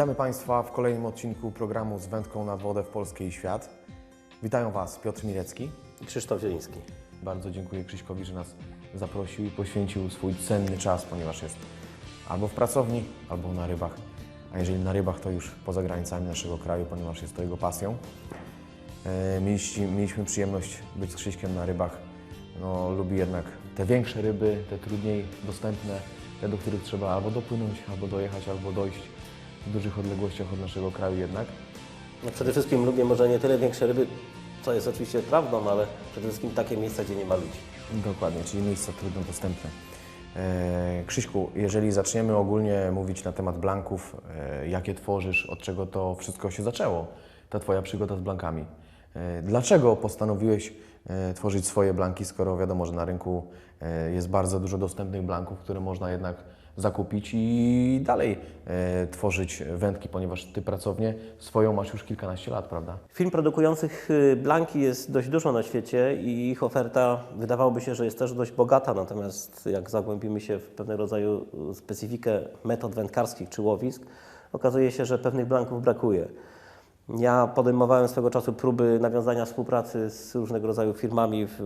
Witamy Państwa w kolejnym odcinku programu z wędką nad wodę w Polskę i świat. Witają Was Piotr Mirecki. i Krzysztof Zieliński. Bardzo dziękuję Krzyśkowi, że nas zaprosił i poświęcił swój cenny czas, ponieważ jest albo w pracowni, albo na rybach. A jeżeli na rybach, to już poza granicami naszego kraju, ponieważ jest to jego pasją. E, Mieliśmy, mieliśmy przyjemność być z Krzyśkiem na rybach. No, lubi jednak te większe ryby, te trudniej dostępne, te, do których trzeba albo dopłynąć, albo dojechać, albo dojść w dużych odległościach od naszego kraju jednak. No przede wszystkim lubię może nie tyle większe ryby, co jest oczywiście prawdą, ale przede wszystkim takie miejsca, gdzie nie ma ludzi. Dokładnie, czyli miejsca trudno dostępne. E, Krzyśku, jeżeli zaczniemy ogólnie mówić na temat blanków, e, jakie tworzysz, od czego to wszystko się zaczęło, ta Twoja przygoda z blankami. E, dlaczego postanowiłeś e, tworzyć swoje blanki, skoro wiadomo, że na rynku e, jest bardzo dużo dostępnych blanków, które można jednak zakupić i dalej e, tworzyć wędki, ponieważ Ty pracownię swoją masz już kilkanaście lat, prawda? Firm produkujących y, blanki jest dość dużo na świecie i ich oferta wydawałoby się, że jest też dość bogata, natomiast jak zagłębimy się w pewnego rodzaju y, specyfikę metod wędkarskich czy łowisk, okazuje się, że pewnych blanków brakuje. Ja podejmowałem swego czasu próby nawiązania współpracy z różnego rodzaju firmami w,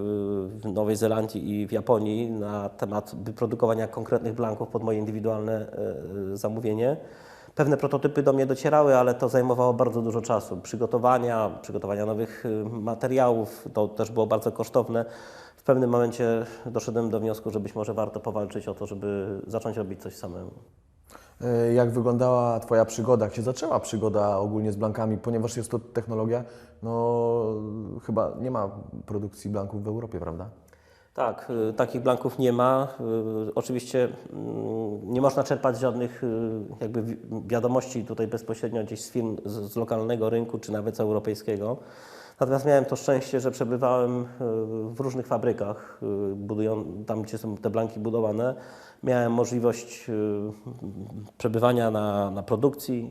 w Nowej Zelandii i w Japonii na temat wyprodukowania konkretnych blanków pod moje indywidualne e, e, zamówienie. Pewne prototypy do mnie docierały, ale to zajmowało bardzo dużo czasu. Przygotowania, przygotowania nowych y, materiałów, to też było bardzo kosztowne. W pewnym momencie doszedłem do wniosku, że być może warto powalczyć o to, żeby zacząć robić coś samemu. E, Jak wyglądała Twoja przygoda? Jak się zaczęła przygoda ogólnie z blankami? Ponieważ jest to technologia, no chyba nie ma produkcji blanków w Europie, prawda? Tak, y, takich blanków nie ma. Y, Oczywiście mm, nie można czerpać żadnych jakby wi- wiadomości tutaj bezpośrednio gdzieś z firm z lokalnego rynku czy nawet z europejskiego. Natomiast miałem to szczęście, że przebywałem y, w różnych fabrykach, budują, tam gdzie są te blanki budowane. Miałem możliwość y, przebywania na, na produkcji,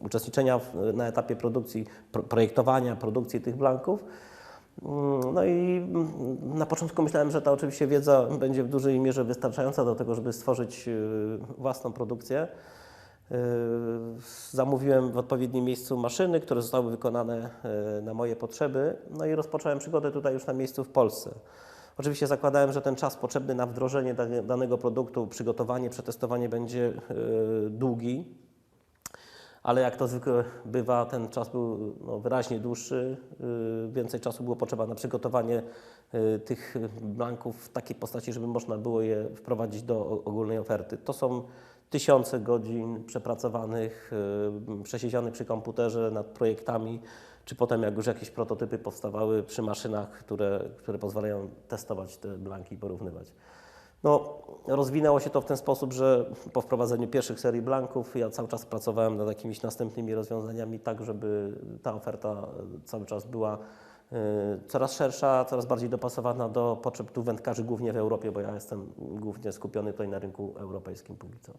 uczestniczenia w, na etapie produkcji, pro, projektowania, produkcji tych blanków. Mm, No i na początku myślałem, że ta oczywiście wiedza będzie w dużej mierze wystarczająca do tego, żeby stworzyć własną produkcję. Y, Zamówiłem w odpowiednim miejscu maszyny, które zostały wykonane y, na moje potrzeby, no i rozpocząłem przygodę tutaj już na miejscu w Polsce. Oczywiście zakładałem, że ten czas potrzebny na wdrożenie dane- danego produktu, przygotowanie, przetestowanie będzie y, długi, ale jak to zwykle bywa, ten czas był no, wyraźnie dłuższy. Yy, Więcej czasu było potrzeba na przygotowanie yy, tych blanków w takiej postaci, żeby można było je wprowadzić do ogólnej oferty. To są tysiące godzin przepracowanych, yy, przesiedzianych przy komputerze nad projektami, czy potem jak już jakieś prototypy powstawały przy maszynach, które, które pozwalają testować te blanki i porównywać. No, rozwinęło się to w ten sposób, że po wprowadzeniu pierwszych serii blanków ja cały czas pracowałem nad jakimiś następnymi rozwiązaniami, tak żeby ta oferta cały czas była coraz szersza, coraz bardziej dopasowana do potrzeb tu wędkarzy, głównie w Europie, bo ja jestem głównie skupiony tutaj na rynku europejskim póki co.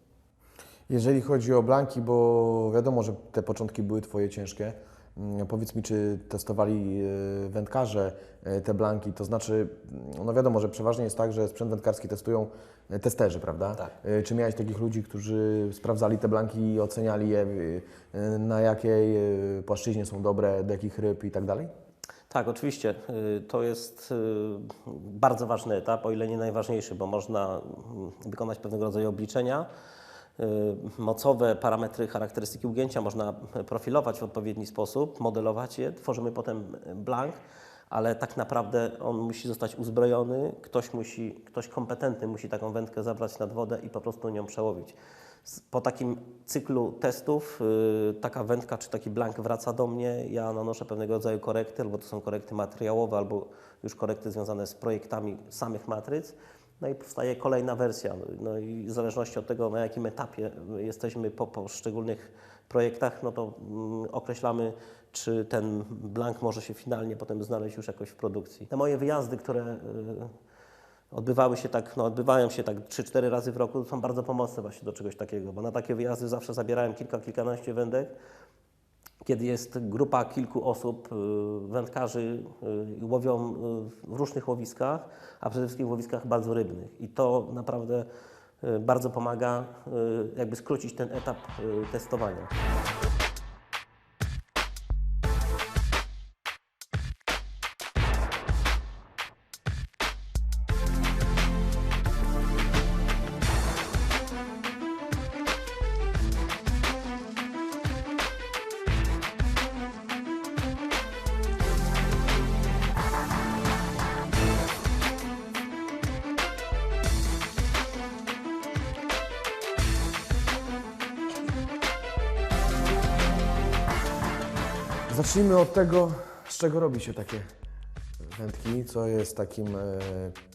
Jeżeli chodzi o blanki, bo wiadomo, że te początki były Twoje ciężkie. Mm, Powiedz mi, czy testowali e, wędkarze e, te blanki? To znaczy, mm, no wiadomo, że przeważnie jest tak, że sprzęt wędkarski testują testerzy, prawda? Tak. Czy miałeś takich ludzi, którzy sprawdzali te blanki i oceniali je, na jakiej płaszczyźnie są dobre, do jakich ryb i tak dalej? Tak, oczywiście. Y, To jest y, bardzo ważny etap, o ile nie najważniejszy, bo można mm, wykonać pewnego rodzaju obliczenia. y, Mocowe parametry, charakterystyki ugięcia można profilować w odpowiedni sposób, modelować je. Tworzymy potem blank, ale tak naprawdę on musi zostać uzbrojony. Ktoś, musi, ktoś kompetentny musi taką wędkę zabrać nad wodę i po prostu nią przełowić. Po takim cyklu testów y, taka wędka czy taki blank wraca do mnie, ja nanoszę pewnego rodzaju korekty, albo to są korekty materiałowe, albo już korekty związane z projektami samych matryc. No i powstaje kolejna wersja. No i w zależności od tego, na jakim etapie jesteśmy po poszczególnych projektach, no to mm, określamy, czy ten blank może się finalnie potem znaleźć już jakoś w produkcji. Te moje wyjazdy, które y, odbywały się tak, no odbywają się tak 3-4 razy w roku, są bardzo pomocne właśnie do czegoś takiego, bo na takie wyjazdy zawsze zabierałem kilka, kilkanaście wędek, kiedy jest grupa kilku osób, y, wędkarzy y, łowią y, w różnych łowiskach, a przede wszystkim w łowiskach bardzo rybnych. I to naprawdę bardzo pomaga jakby skrócić ten etap testowania. Zacznijmy od tego, z czego robi się takie wędki, co jest takim, e,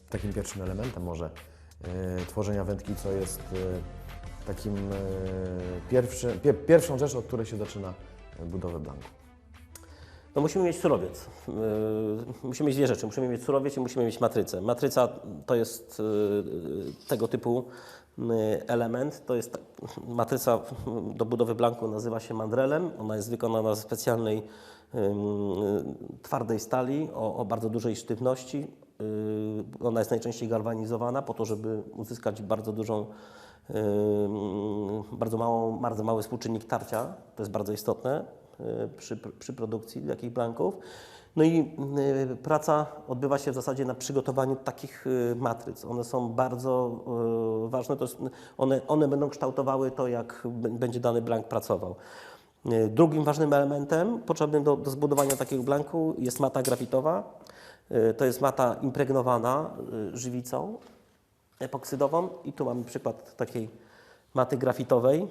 takim pierwszym elementem może e, tworzenia wędki, co jest e, takim pierwszy, pie, pierwszą rzeczą, od której się zaczyna budowę blanku. No musimy mieć surowiec. Musimy mieć dwie rzeczy. Musimy mieć surowiec i musimy mieć matrycę. Matryca to jest tego typu element. To jest matryca do budowy blanku nazywa się mandrelem. Ona jest wykonana ze specjalnej twardej stali o, o bardzo dużej sztywności. Yy, Ona jest najczęściej galwanizowana po to, żeby uzyskać bardzo dużą bardzo, małą, bardzo mały współczynnik tarcia, to jest bardzo istotne yy, przy, przy produkcji takich blanków. No i yy, praca odbywa się w zasadzie na przygotowaniu takich yy, matryc. One są bardzo yy, ważne, to one, one będą kształtowały to, jak będzie dany blank pracował. Drugim ważnym elementem potrzebnym do, do zbudowania takiego blanku jest mata grafitowa. To jest mata impregnowana żywicą epoksydową i tu mamy przykład takiej maty grafitowej.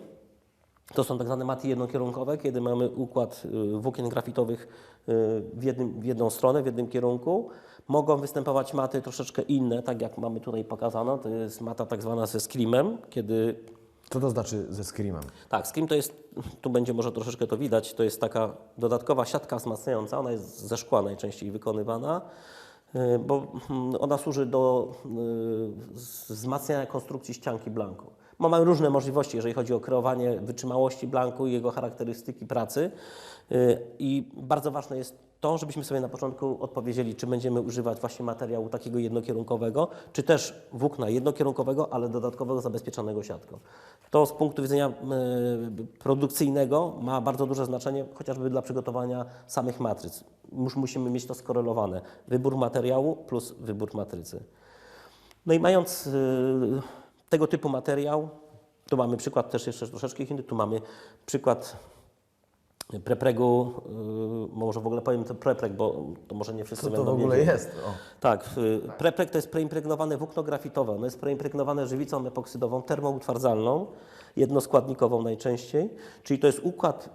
To są tak zwane maty jednokierunkowe, kiedy mamy układ y, włókien grafitowych y, w, jednym, w jedną stronę, w jednym kierunku. Mogą występować maty troszeczkę inne, tak jak mamy tutaj pokazano. To jest mata tak zwana ze screamem, kiedy Co to znaczy ze screamem? tak, Scream to jest, tu będzie może troszeczkę to widać, to jest taka dodatkowa siatka wzmacniająca, ona jest ze szkła najczęściej wykonywana, y, bo mm, ona służy do wzmacniania konstrukcji ścianki blanku. Ma- Mamy różne możliwości, jeżeli chodzi o kreowanie wytrzymałości blanku i jego charakterystyki pracy y, i bardzo ważne jest to, żebyśmy sobie na początku odpowiedzieli, czy będziemy używać właśnie materiału takiego jednokierunkowego, czy też włókna jednokierunkowego, ale dodatkowego zabezpieczonego siatką. To z punktu widzenia e, produkcyjnego ma bardzo duże znaczenie, chociażby dla przygotowania samych matryc. Mus, musimy mieć to skorelowane. Wybór materiału plus wybór matrycy. No i mając y, tego typu materiał, tu mamy przykład też jeszcze troszeczkę inny, tu mamy przykład prepregu, y, może w ogóle powiem to prepreg, bo to może nie wszyscy Co to będą w ogóle wiedzieli. jest? O. Tak, prepreg to jest preimpregnowane włókno grafitowe. Ono jest preimpregnowane żywicą epoksydową termoutwardzalną, jednoskładnikową najczęściej, czyli to jest układ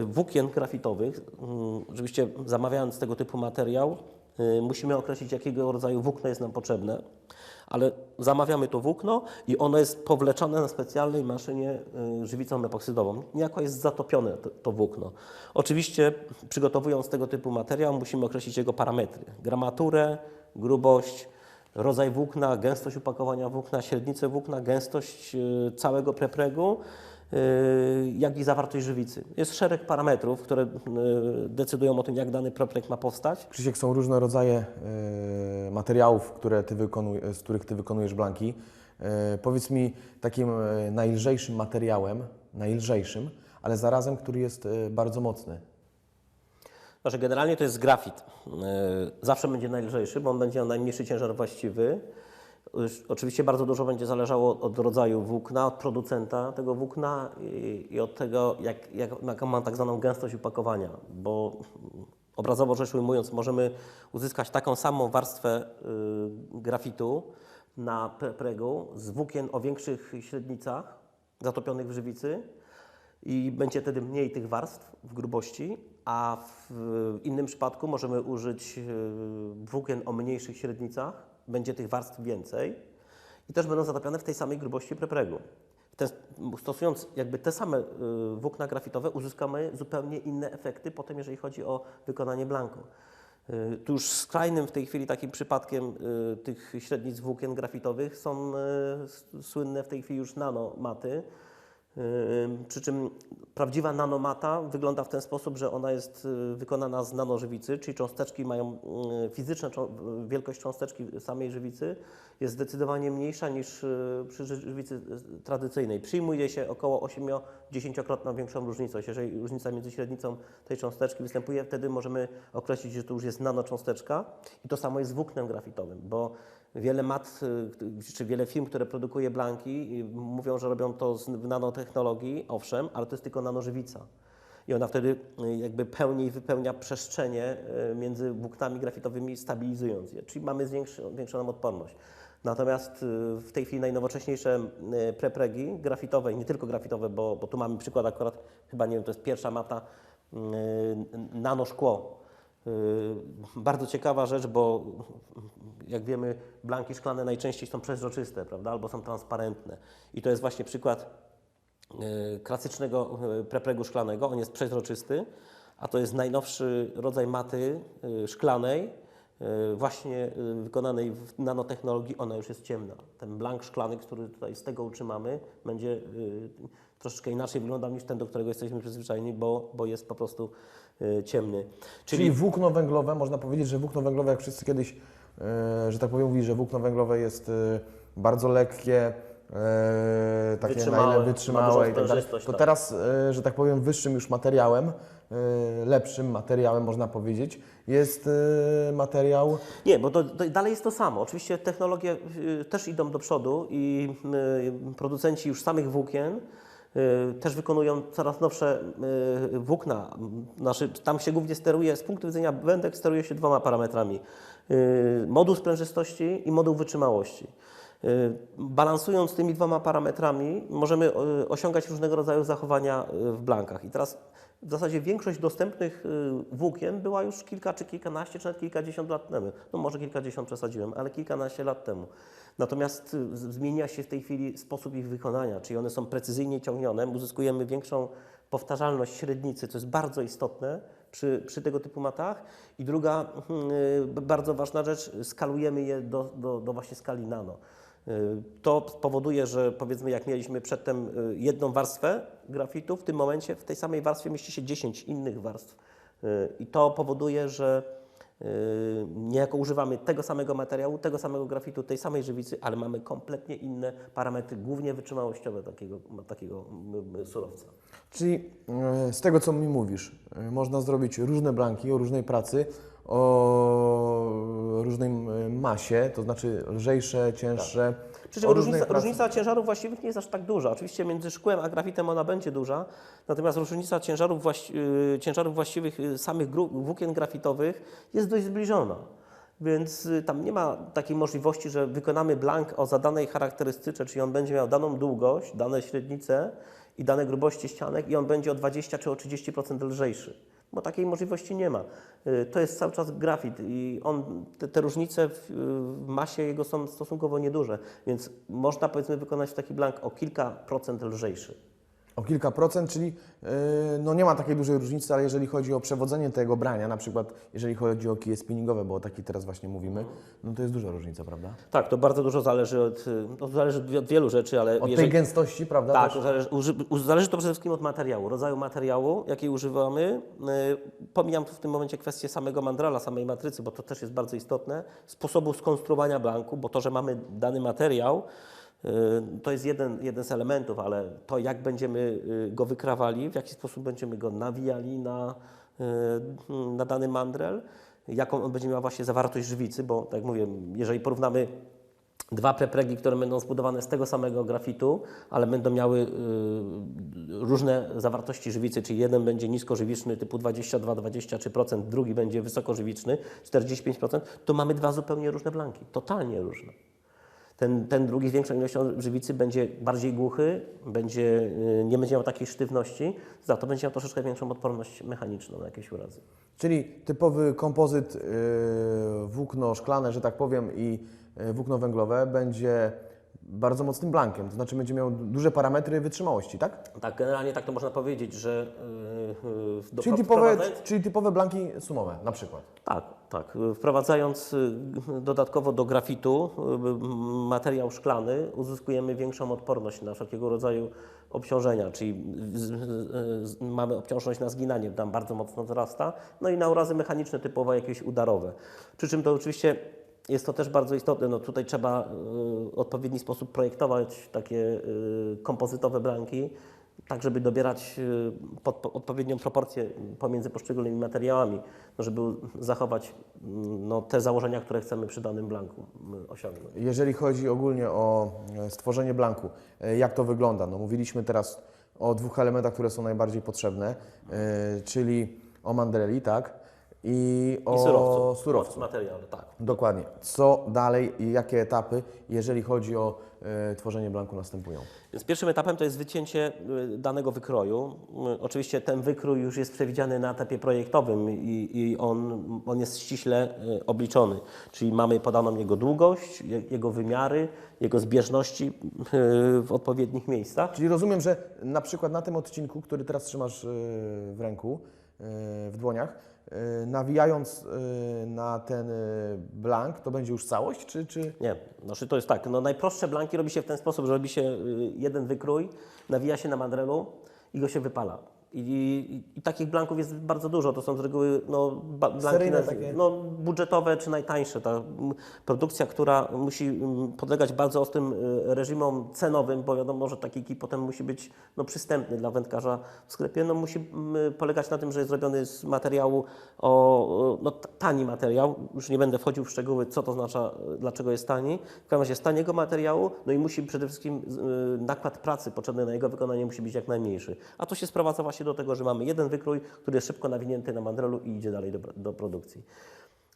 y, włókien grafitowych. Mm, Oczywiście zamawiając tego typu materiał, musimy określić, jakiego rodzaju włókno jest nam potrzebne, ale zamawiamy to włókno i ono jest powleczone na specjalnej maszynie y, żywicą epoksydową. Niejako jest zatopione to, to włókno. Oczywiście przygotowując tego typu materiał musimy określić jego parametry. Gramaturę, grubość, rodzaj włókna, gęstość upakowania włókna, średnicę włókna, gęstość y, całego prepregu, jak i zawartość żywicy. Jest szereg parametrów, które y, decydują o tym, jak dany prepreg ma powstać. Krzysiek, są różne rodzaje e, materiałów, które ty z których Ty wykonujesz blanki. Powiedz mi takim najlżejszym materiałem, najlżejszym, ale zarazem, który jest bardzo mocny. Znaczy, generalnie to jest grafit. Zawsze będzie najlżejszy, bo on będzie miał najmniejszy ciężar właściwy. Oczywiście bardzo dużo będzie zależało od rodzaju włókna, od producenta tego włókna i, od tego, jak, jak, ma tak zwaną gęstość upakowania, bo obrazowo rzecz ujmując, możemy uzyskać taką samą warstwę y, grafitu na pre- pregu z włókien o większych średnicach zatopionych w żywicy, i będzie wtedy mniej tych warstw w grubości, a w innym przypadku możemy użyć y, włókien o mniejszych średnicach, będzie tych warstw więcej i też będą zatopione w tej samej grubości prepregu. Ten, stosując jakby te same y, włókna grafitowe uzyskamy zupełnie inne efekty potem, jeżeli chodzi o wykonanie blanku. Y, Tu już skrajnym w tej chwili takim przypadkiem y, tych średnic włókien grafitowych są słynne w tej chwili już nanomaty, Przy czym prawdziwa nanomata wygląda w ten sposób, że ona jest y, wykonana z nanożywicy, czyli cząsteczki mają y, fizyczna wielkość cząsteczki samej żywicy jest zdecydowanie mniejsza niż y, przy ży- żywicy tradycyjnej. Przyjmuje się około 8-10-krotną większą różnicę. Jeżeli różnica między średnicą tej cząsteczki występuje, wtedy możemy określić, że to już jest nanocząsteczka i to samo jest z włóknem grafitowym, bo Wiele mat, y, czy wiele firm, które produkuje blanki, y, mówią, że robią to w nanotechnologii, owszem, ale to jest tylko nanożywica. I ona wtedy y, jakby pełniej wypełnia przestrzenie między włóknami grafitowymi, stabilizując je, czyli mamy zwiększoną odporność. Natomiast w tej chwili najnowocześniejsze prepregi grafitowe, i nie tylko grafitowe, bo, bo tu mamy przykład akurat, chyba nie wiem, to jest pierwsza mata nanoszkło. Y, Bardzo ciekawa rzecz, bo jak wiemy, blanki szklane najczęściej są przezroczyste, prawda, albo są transparentne. I to jest właśnie przykład y, klasycznego y, prepregu szklanego. On jest przezroczysty, a to jest najnowszy rodzaj maty szklanej, właśnie wykonanej w nanotechnologii. Ona już jest ciemna. Ten blank szklany, który tutaj z tego utrzymamy, będzie troszeczkę inaczej wyglądał niż ten, do którego jesteśmy przyzwyczajeni, bo, bo jest po prostu ciemny. Czyli włókno węglowe, można powiedzieć, że włókno węglowe, jak wszyscy kiedyś, e, że tak powiem, mówili, że włókno węglowe jest e, bardzo lekkie, takie Wytrzymałe, na ile ma wytrzymałe i tak dalej. To tak. teraz, że tak powiem, wyższym już materiałem, lepszym materiałem, można powiedzieć, jest materiał Nie, bo to, to dalej jest to samo. Oczywiście technologie y, też idą do przodu i y, producenci już samych włókien y, też wykonują coraz nowsze y, włókna. Znaczy, tam się głównie steruje, z punktu widzenia wędek steruje się dwoma parametrami. Y, Moduł sprężystości i moduł wytrzymałości. Y, Balansując tymi dwoma parametrami, możemy y, osiągać różnego rodzaju zachowania y, w blankach. I teraz w zasadzie większość dostępnych y, włókien była już kilka, czy kilkanaście, czy nawet kilkadziesiąt lat temu. No może kilkadziesiąt przesadziłem, ale kilkanaście lat temu. Natomiast y, zmienia się w tej chwili sposób ich wykonania, czyli one są precyzyjnie ciągnione, uzyskujemy większą powtarzalność średnicy, co jest bardzo istotne przy, przy tego typu matach. I druga y, b- bardzo ważna rzecz, skalujemy je do, do, do właśnie skali nano. Y, To powoduje, że powiedzmy jak mieliśmy przedtem y, jedną warstwę grafitu, w tym momencie w tej samej warstwie mieści się 10 innych warstw. I to powoduje, że niejako używamy tego samego materiału, tego samego grafitu, tej samej żywicy, ale mamy kompletnie inne parametry, głównie wytrzymałościowe takiego, takiego mm, surowca. Czyli e, z tego, co mi mówisz, można zrobić różne blanki o różnej pracy, o różnej masie, to znaczy lżejsze, cięższe. Przy czym różnica, różnica ciężarów właściwych nie jest aż tak duża. Oczywiście między szkłem a grafitem ona będzie duża, natomiast różnica ciężarów, właści- y, ciężarów właściwych y, samych włókien grafitowych jest dość zbliżona. Więc y, tam nie ma takiej możliwości, że wykonamy blank o zadanej charakterystyce, czyli on będzie miał daną długość, dane średnice i dane grubości ścianek i on będzie o 20 czy o 30% lżejszy. Bo takiej możliwości nie ma. Y, To jest cały czas grafit i on, te, te różnice w, w masie jego są stosunkowo nieduże, więc można powiedzmy wykonać taki blank o kilka procent lżejszy. O kilka procent, czyli yy, no nie ma takiej dużej różnicy, ale jeżeli chodzi o przewodzenie tego brania, na przykład jeżeli chodzi o kije spinningowe, bo o takich teraz właśnie mówimy, no to jest duża różnica, prawda? Tak, to bardzo dużo zależy od, no, zależy od wielu rzeczy, ale Od jeżeli, tej gęstości, prawda? Tak, też? zależy, uży, zależy to przede wszystkim od materiału, rodzaju materiału, jaki używamy. Yy, Pomijam tu w tym momencie kwestię samego mandrala, samej matrycy, bo to też jest bardzo istotne. Sposobu skonstruowania blanku, bo to, że mamy dany materiał, to jest jeden, jeden z elementów, ale to, jak będziemy yy, go wykrawali, w jaki sposób będziemy go nawijali na, yy, na dany mandrel, jaką on będzie miał właśnie zawartość żywicy, bo tak jak mówię, jeżeli porównamy dwa prepregi, które będą zbudowane z tego samego grafitu, ale będą miały y, różne zawartości żywicy, czyli jeden będzie niskożywiczny typu 22-23%, drugi będzie wysokożywiczny 45%, to mamy dwa zupełnie różne blanki, totalnie różne. Ten, ten drugi z większą ilością żywicy będzie bardziej głuchy, będzie, y, nie będzie miał takiej sztywności, za to będzie miał troszeczkę większą odporność mechaniczną na jakieś urazy. Czyli typowy kompozyt yy, włókno szklane, że tak powiem, i yy, włókno węglowe będzie bardzo mocnym blankiem, to znaczy będzie miał duże parametry wytrzymałości, tak? Tak, generalnie tak to można powiedzieć, że yy, Czyli typowe, czyli typowe blanki sumowe na przykład. Tak, tak. Wprowadzając y, dodatkowo do grafitu y, materiał szklany, uzyskujemy większą odporność na wszelkiego rodzaju obciążenia, czyli mamy obciążność na zginanie, tam bardzo mocno wzrasta, no i na urazy mechaniczne typowo jakieś udarowe. Przy czym to oczywiście jest to też bardzo istotne, no tutaj trzeba y, w odpowiedni sposób projektować takie y, kompozytowe blanki, tak żeby dobierać y, pod, po- odpowiednią proporcję pomiędzy poszczególnymi materiałami, no żeby zachować mm, no, te założenia, które chcemy przy danym blanku mm, osiągnąć. Jeżeli chodzi ogólnie o e, stworzenie blanku, e, jak to wygląda? No, mówiliśmy teraz o dwóch elementach, które są najbardziej potrzebne, e, czyli o mandreli, tak? I o I surowcu. surowcu. Materiale, tak. Dokładnie. Co dalej i jakie etapy, jeżeli chodzi o e, tworzenie blanku, następują? Więc pierwszym etapem to jest wycięcie y, danego wykroju. Y, Oczywiście ten wykrój już jest przewidziany na etapie projektowym i, i on, on jest ściśle y, obliczony. Czyli mamy podaną jego długość, je- jego wymiary, jego zbieżności y, w odpowiednich miejscach. Czyli rozumiem, że na przykład na tym odcinku, który teraz trzymasz e, w ręku, e, w dłoniach, e, nawijając e, na ten e, blank, to będzie już całość, czy, czy... Nie, znaczy to jest tak, no najprostsze blanki robi się w ten sposób, że robi się y, jeden wykrój, nawija się na mandrelu i go się wypala. I, i, I takich blanków jest bardzo dużo. To są z reguły no, blanki na- no, budżetowe czy najtańsze. Ta produkcja, która musi podlegać bardzo ostrym y, reżimom cenowym, bo wiadomo, że taki kij potem musi być no, przystępny dla wędkarza w sklepie, no, musi polegać na tym, że jest zrobiony z materiału o no, tani materiał. Już nie będę wchodził w szczegóły, co to oznacza, dlaczego jest tani. W każdym razie z taniego materiału, no i musi przede wszystkim y, nakład pracy potrzebny na jego wykonanie musi być jak najmniejszy. A to się sprowadza właśnie do tego, że mamy jeden wykrój, który jest szybko nawinięty na mandrelu i idzie dalej do, do produkcji.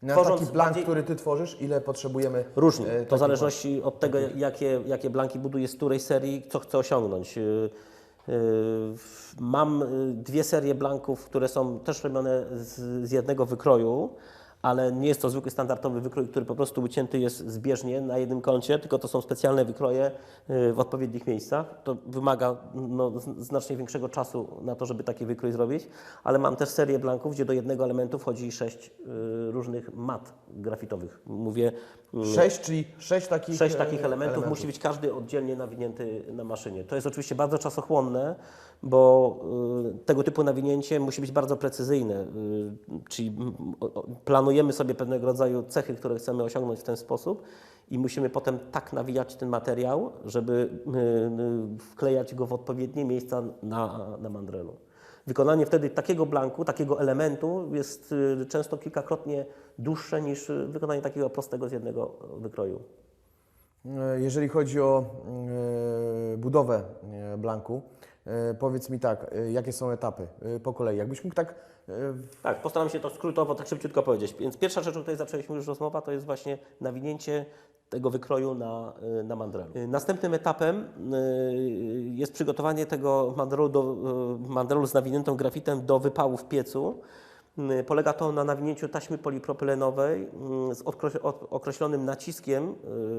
Na Tworząc taki blank, bardziej- który Ty tworzysz, ile potrzebujemy? Różnie. e, To w zależności od tego, jakie, jakie blanki buduję, z której serii, co chcę osiągnąć. Yy, yy, Mam yy, dwie serie blanków, które są też robione z, z jednego wykroju, ale nie jest to zwykły standardowy wykrój, który po prostu ucięty jest zbieżnie na jednym kącie, tylko to są specjalne wykroje yy, w odpowiednich miejscach. To wymaga no, znacznie większego czasu na to, żeby taki wykrój zrobić, ale mam też serię blanków, gdzie do jednego elementu wchodzi sześć yy, różnych mat grafitowych. Mówię Sześć, czyli sześć takich Sześć takich elementów, musi być każdy oddzielnie nawinięty na maszynie. To jest oczywiście bardzo czasochłonne, bo y, tego typu nawinięcie musi być bardzo precyzyjne. Y, czyli o- planujemy sobie pewnego rodzaju cechy, które chcemy osiągnąć w ten sposób i musimy potem tak nawijać ten materiał, żeby y, y, wklejać go w odpowiednie miejsca na, na mandrelu. Wykonanie wtedy takiego blanku, takiego elementu jest y, często kilkakrotnie dłuższe niż wykonanie takiego prostego z jednego wykroju. E, Jeżeli chodzi o e, budowę e, blanku, powiedz mi tak, jakie są etapy po kolei? Jakbyś mógł tak Tak, postaram się to skrótowo, tak szybciutko powiedzieć. Więc pierwsza rzecz, o której zaczęliśmy już rozmowa, to jest właśnie nawinięcie tego wykroju na, y, na mandrelu. Y, Następnym etapem y, jest przygotowanie tego mandrelu, do, mandrelu z nawiniętą grafitem do wypału w piecu. Y, Polega to na nawinięciu taśmy polipropylenowej y, z określonym naciskiem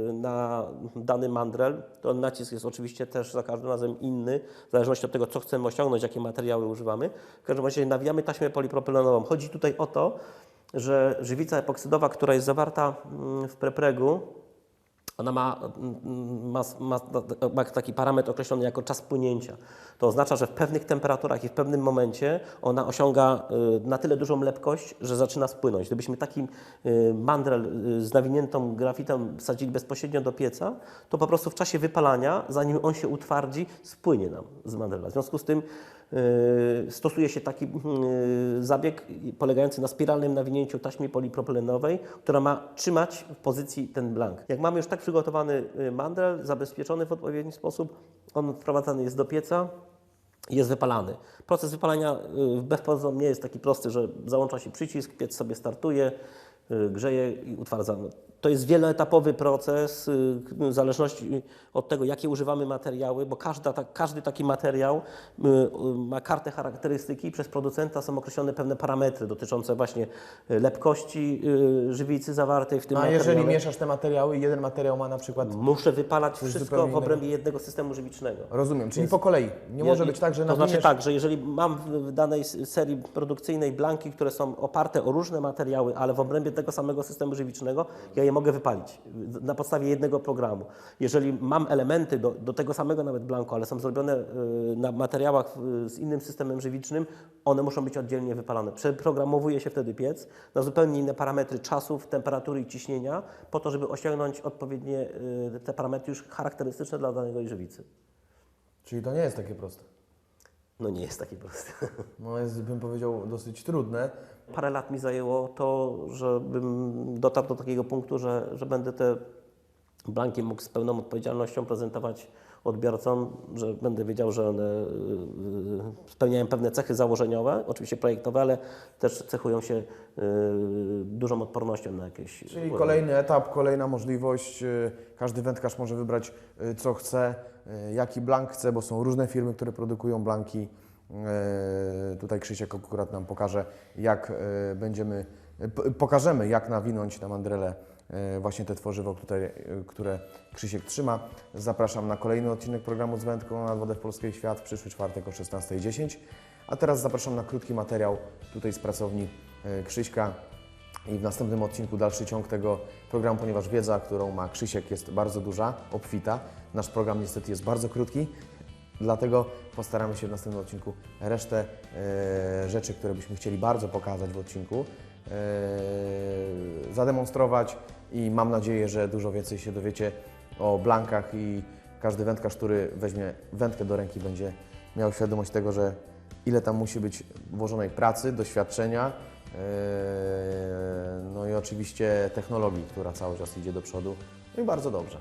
y, na dany mandrel. Ten nacisk jest oczywiście też za każdym razem inny, w zależności od tego, co chcemy osiągnąć, jakie materiały używamy. W każdym razie nawijamy taśmę polipropylenową. Chodzi tutaj o to, że żywica epoksydowa, która jest zawarta mm, w prepregu, ona ma, ma, ma, ma taki parametr określony jako czas płynięcia. To oznacza, że w pewnych temperaturach i w pewnym momencie ona osiąga y, na tyle dużą lepkość, że zaczyna spłynąć. Gdybyśmy taki y, mandrel y, z nawiniętą grafitą sadzili bezpośrednio do pieca, to po prostu w czasie wypalania, zanim on się utwardzi, spłynie nam z mandrela. W związku z tym stosuje się taki y, zabieg polegający na spiralnym nawinięciu taśmy polipropylenowej, która ma trzymać w pozycji ten blank. Jak mamy już tak przygotowany y, mandrel, zabezpieczony w odpowiedni sposób, on wprowadzany jest do pieca, jest wypalany. Proces wypalania wbrew pozorom nie jest taki prosty, że załącza się przycisk, piec sobie startuje, grzeje i utwardzamy. To jest wieloetapowy proces, y, w zależności od tego, jakie używamy materiały, bo każda, ta, każdy taki materiał y, y, ma kartę charakterystyki i przez producenta są określone pewne parametry dotyczące właśnie y, lepkości y, żywicy zawartej w tym A materiale. jeżeli mieszasz te materiały i jeden materiał ma na przykład... Muszę wypalać wszystko w innego. obrębie jednego systemu żywicznego. Rozumiem, czyli po kolei. Nie może być tak, że To znaczy tak, że jeżeli mam w danej serii produkcyjnej blanki, które są oparte o różne materiały, ale w obrębie tego samego systemu żywicznego, ja je mogę wypalić na podstawie jednego programu. Jeżeli mam elementy do, do tego samego nawet blanku, ale są zrobione y, na materiałach y, z innym systemem żywicznym, one muszą być oddzielnie wypalane. Przeprogramowuje się wtedy piec na zupełnie inne parametry czasów, temperatury i ciśnienia, po to, żeby osiągnąć odpowiednie y, te parametry już charakterystyczne dla danej żywicy. Czyli to nie jest takie proste. No nie jest takie proste. No jest, bym powiedział, dosyć trudne. Parę lat mi zajęło to, żebym dotarł do takiego punktu, że, że będę te blanki mógł z pełną odpowiedzialnością prezentować odbiorcom, że będę wiedział, że one y, y, spełniają pewne cechy założeniowe, oczywiście projektowe, ale też cechują się y, dużą odpornością na jakieś Czyli kolejny etap, kolejna możliwość. Każdy wędkarz może wybrać, co chce, jaki blank chce, bo są różne firmy, które produkują blanki. Y, Tutaj Krzysiek akurat nam pokaże, jak y, będziemy, pokażemy, jak nawinąć na mandrelę y, właśnie te tworzywo, które, które Krzysiek trzyma. Zapraszam na kolejny odcinek programu z wędką na wodę w Polskiej Świat w przyszły czwartek o 16.10. A teraz zapraszam na krótki materiał tutaj z pracowni Krzyśka. I w następnym odcinku dalszy ciąg tego programu, ponieważ wiedza, którą ma Krzysiek jest bardzo duża, obfita. Nasz program niestety jest bardzo krótki, dlatego postaramy się w następnym odcinku resztę e, rzeczy, które byśmy chcieli bardzo pokazać w odcinku, e, zademonstrować i mam nadzieję, że dużo więcej się dowiecie o blankach i każdy wędkarz, który weźmie wędkę do ręki będzie miał świadomość tego, że ile tam musi być włożonej pracy, doświadczenia, Eee, No i oczywiście technologii, która cały czas idzie do przodu. No i bardzo dobrze.